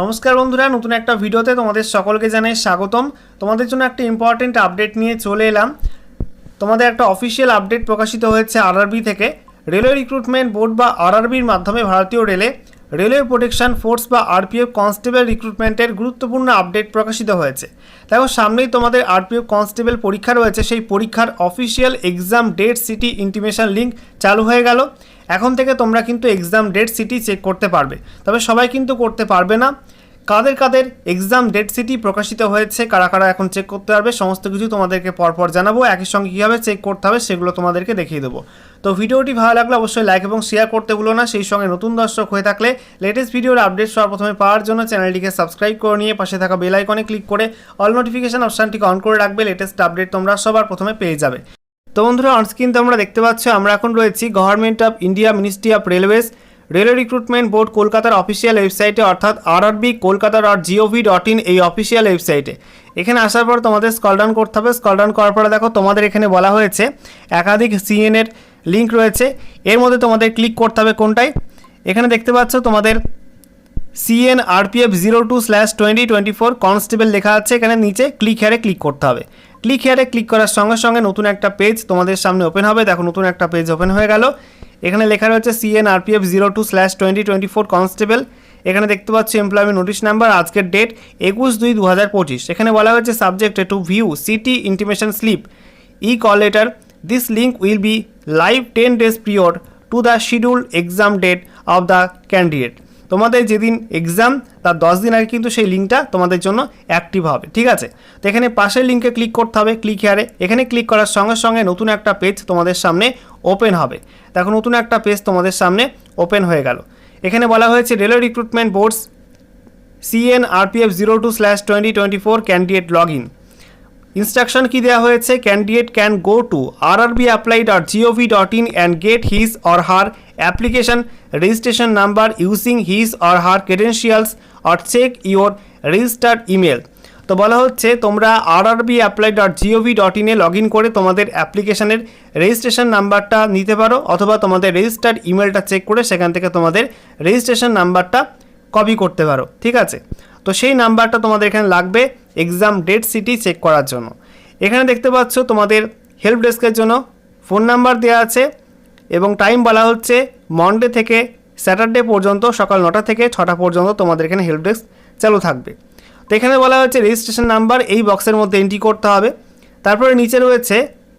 নমস্কার বন্ধুরা, নতুন একটা ভিডিওতে তোমাদের সকলকে জানাই স্বাগতম। তোমাদের জন্য একটা ইম্পর্টেন্ট আপডেট নিয়ে চলে এলাম। তোমাদের একটা অফিসিয়াল আপডেট প্রকাশিত হয়েছে আরআরবি থেকে। রেলওয়ে রিক্রুটমেন্ট বোর্ড বা আরআরবির মাধ্যমে ভারতীয় রেলে রেলওয়ে প্রোটেকশন ফোর্স বা আরপিএফ কনস্টেবল রিক্রুটমেন্টের গুরুত্বপূর্ণ আপডেট প্রকাশিত হয়েছে। দেখো, সামনেই তোমাদের আরপিএফ কনস্টেবল পরীক্ষা রয়েছে। সেই পরীক্ষার official exam date city intimation link চালু হয়ে গেল। এখন থেকে তোমরা কিন্তু এক্সাম ডেট সিটি চেক করতে পারবে। তবে সবাই কিন্তু করতে পারবে না। কাদের কাদের এক্সাম ডেট সিটি প্রকাশিত হয়েছে, কারা কারা এখন চেক করতে পারবে, সমস্ত কিছু তোমাদেরকে পরপর জানাব। একই সঙ্গে কীভাবে চেক করতে হবে সেগুলো তোমাদেরকে দেখিয়ে দেবো। তো ভিডিওটি ভালো লাগলে অবশ্যই লাইক এবং শেয়ার করতে ভুলো না। সেই সঙ্গে নতুন দর্শক হয়ে থাকলে লেটেস্ট ভিডিওর আপডেট সবার প্রথমে পাওয়ার জন্য চ্যানেলটিকে সাবস্ক্রাইব করে নিয়ে পাশে থাকা বেল আইকনে ক্লিক করে অল নোটিফিকেশন অপশানটিকে অন করে রাখবে। লেটেস্ট আপডেট তোমরা সবার প্রথমে পেয়ে যাবে। তো বন্ধুরা অনস্ক্রিন তোমরা দেখতে পাচ্ছ, আমরা এখন রয়েছি government of India ministry of railways railway recruitment board কলকাতার অফিসিয়াল ওয়েবসাইটে অর্থাৎ RRB Kolkata dot G O V dot in এই অফিসিয়াল ওয়েবসাইটে এখানে আসার পর তোমাদের স্কল ডাউন করতে হবে। স্কল ডাউন করার পরে দেখো, তোমাদের এখানে বলা হয়েছে, একাধিক সিএন এর লিঙ্ক রয়েছে। এর মধ্যে তোমাদের ক্লিক করতে হবে কোনটায়? এখানে দেখতে পাচ্ছ তোমাদের CN RPF zero two slash twenty twenty four constable লেখা আছে। এখানে নিচে ক্লিক হেয়ারে ক্লিক করতে হবে। ক্লিক হেয়ারে ক্লিক করার সঙ্গে সঙ্গে নতুন একটা পেজ তোমাদের সামনে ওপেন হবে। দেখো, নতুন একটা পেজ ওপেন হয়ে গেল। এখানে লেখা রয়েছে CN RPF zero two slash twenty twenty four constable এখানে দেখতে পাচ্ছি এমপ্লয়মেন্ট নোটিশ নাম্বার আজকের ডেট একুশ দুই দু হাজার পঁচিশ। এখানে বলা হয়েছে সাবজেক্টে to view city intimation slip E call letter this link will be live ten days period to the schedule exam date of the candidate তোমাদের যেদিন এক্সাম তার দশ দিন আগে কিন্তু সেই লিঙ্কটা তোমাদের জন্য অ্যাক্টিভ হবে, ঠিক আছে? তো এখানে পাশের লিঙ্কে ক্লিক করতে হবে ক্লিক হেয়ারে এখানে ক্লিক করার সঙ্গে সঙ্গে নতুন একটা পেজ তোমাদের সামনে ওপেন হবে। দেখো, নতুন একটা পেজ তোমাদের সামনে ওপেন হয়ে গেল। এখানে বলা হয়েছে railway recruitment boards CN RPF zero two slash twenty twenty four candidate log in instruction কি দেওয়া হয়েছে? Candidate can go to R R B apply dot G O V dot in and get his or her application registration number using his or her credentials or check your registered email তো বলা হচ্ছে, তোমরা R R B apply dot G O V dot ইনে log in করে তোমাদের অ্যাপ্লিকেশনের registration নাম্বারটা নিতে পারো অথবা তোমাদের রেজিস্টার্ড ইমেলটা চেক করে সেখান থেকে তোমাদের রেজিস্ট্রেশন নাম্বারটা কপি করতে পারো। ঠিক আছে? তো সেই নাম্বারটা তোমাদের এখানে লাগবে এক্সাম ডেট সিটি চেক করার জন্য। এখানে দেখতে পাচ্ছ তোমাদের হেল্প ডেস্কের জন্য ফোন নাম্বার দেওয়া আছে এবং টাইম বলা হচ্ছে মন্ডে থেকে স্যাটারডে পর্যন্ত সকাল নটা থেকে ছটা পর্যন্ত তোমাদের এখানে হেল্প ডেস্ক চালু থাকবে। তো এখানে বলা হচ্ছে রেজিস্ট্রেশন নাম্বার এই বক্সের মধ্যে এন্ট্রি করতে হবে। তারপরে নিচে রয়েছে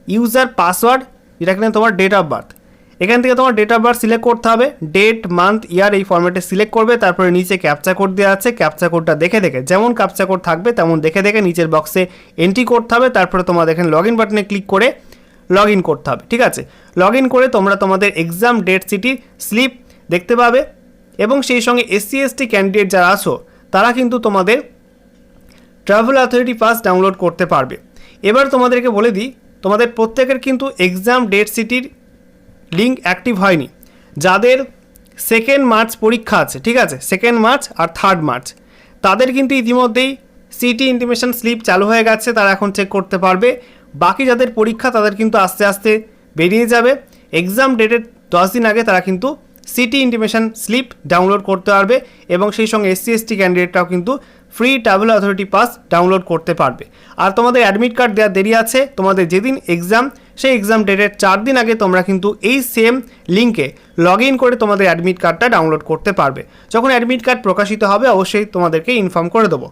ইউজার পাসওয়ার্ড যেটা এখানে তোমার ডেট অফ বার্থ এখান থেকে তোমার ডেট অফ বার্থ সিলেক্ট করতে হবে। ডেট মান্থ ইয়ার এই ফর্ম্যাটে সিলেক্ট করবে, তারপরে নিচে ক্যাপচা কোড দেওয়া আছে। ক্যাপচা কোডটা দেখে দেখে, যেমন ক্যাপচা কোড থাকবে তেমন দেখে দেখে নিচের বক্সে এন্ট্রি করতে হবে। তারপরে তোমাদের এখানে লগ ইন বাটনে ক্লিক করে লগ ইন করতে হবে, ঠিক আছে? লগ ইন করে তোমরা তোমাদের এক্সাম ডেট সিটির স্লিপ দেখতে পাবে এবং সেই সঙ্গে এসসি এসটি ক্যান্ডিডেট যারা আসো তারা কিন্তু তোমাদের ট্রাভেল অথরিটি পাস ডাউনলোড করতে পারবে। এবার তোমাদেরকে বলে দিই, তোমাদের প্রত্যেকের কিন্তু এক্সাম ডেট সিটির লিঙ্ক অ্যাক্টিভ হয়নি। যাদের সেকেন্ড মার্চ পরীক্ষা আছে, ঠিক আছে? সেকেন্ড মার্চ আর থার্ড মার্চ। তাদের কিন্তু ইতিমধ্যেই সিটি ইন্টিমেশন স্লিপ চালু হয়ে গেছে, তারা এখন চেক করতে পারবে। বাকি যাদের পরীক্ষা, তাদের কিন্তু আস্তে আস্তে বেরিয়ে যাবে। এক্সাম ডেটের দশ দিন আগে তারা কিন্তু সিটি ইন্টিমেশন স্লিপ ডাউনলোড করতে পারবে এবং সেই সঙ্গে এসসি এসটি ক্যান্ডিডেটরাও কিন্তু free travel authority pass download করতে পারবে। আর তোমাদের অ্যাডমিট কার্ড দেওয়ার দেরি আছে, তোমাদের যেদিন এক্সাম সেই এক্সাম ডেটের চার দিন আগে তোমরা কিন্তু এই সেম লিঙ্কে লগ ইন করে তোমাদের অ্যাডমিট কার্ডটা ডাউনলোড করতে পারবে। যখন অ্যাডমিট কার্ড প্রকাশিত হবে, অবশ্যই তোমাদেরকে ইনফর্ম করে দেবো।